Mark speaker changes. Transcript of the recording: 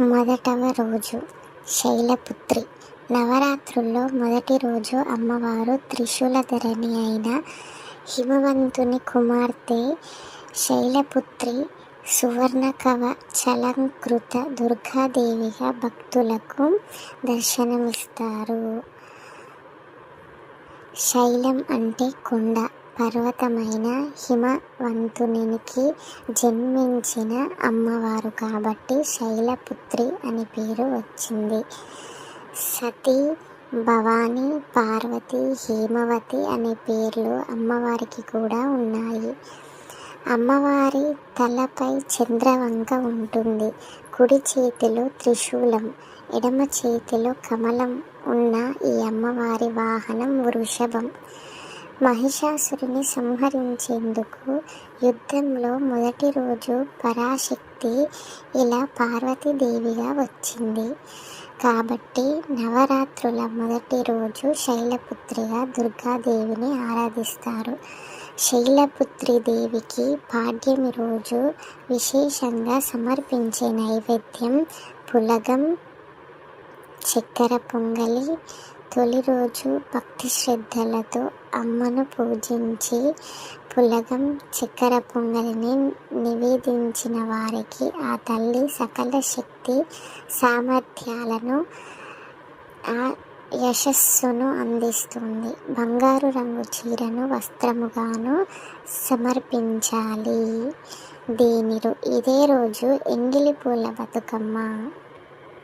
Speaker 1: మొదటవ రోజు శైలపుత్రి. నవరాత్రుల్లో మొదటి రోజు అమ్మవారు త్రిశూలధరణి అయిన హిమవంతుని కుమార్తె శైలపుత్రి సువర్ణకవ చలంకృత దుర్గాదేవిగా భక్తులకు దర్శనమిస్తారు. శైలం అంటే కొండ. పర్వతమైన హిమవంతునికి జన్మించిన అమ్మవారు కాబట్టి శైలపుత్రి అని పేరు వచ్చింది. సతీ భవానీ పార్వతి హేమవతి అనే పేర్లు అమ్మవారికి కూడా ఉన్నాయి. అమ్మవారి తలపై చంద్రవంక ఉంటుంది. కుడి చేతిలో త్రిశూలం ఎడమ చేతిలో కమలం ఉన్న ఈ అమ్మవారి వాహనం వృషభం. మహిషాసురుని సంహరించేందుకు యుద్ధంలో మొదటి రోజు పరాశక్తి ఇలా పార్వతీదేవిగా వచ్చింది. కాబట్టి నవరాత్రుల మొదటి రోజు శైలపుత్రిగా దుర్గాదేవిని ఆరాధిస్తారు. శైలపుత్రి దేవికి పాడ్యమి రోజు విశేషంగా సమర్పించే నైవేద్యం పులగం చక్కెర పొంగలి తొలి రోజు భక్తి శ్రద్ధలతో అమ్మను పూజించి పులగం చక్కెర పొంగలిని నివేదించిన వారికి ఆ తల్లి సకల శక్తి సామర్థ్యాలను ఆ యశస్సును అందిస్తుంది. బంగారు రంగు చీరను వస్త్రముగాను సమర్పించాలి. దీనిరో ఇదే రోజు ఎంగిలి పూల బతుకమ్మ.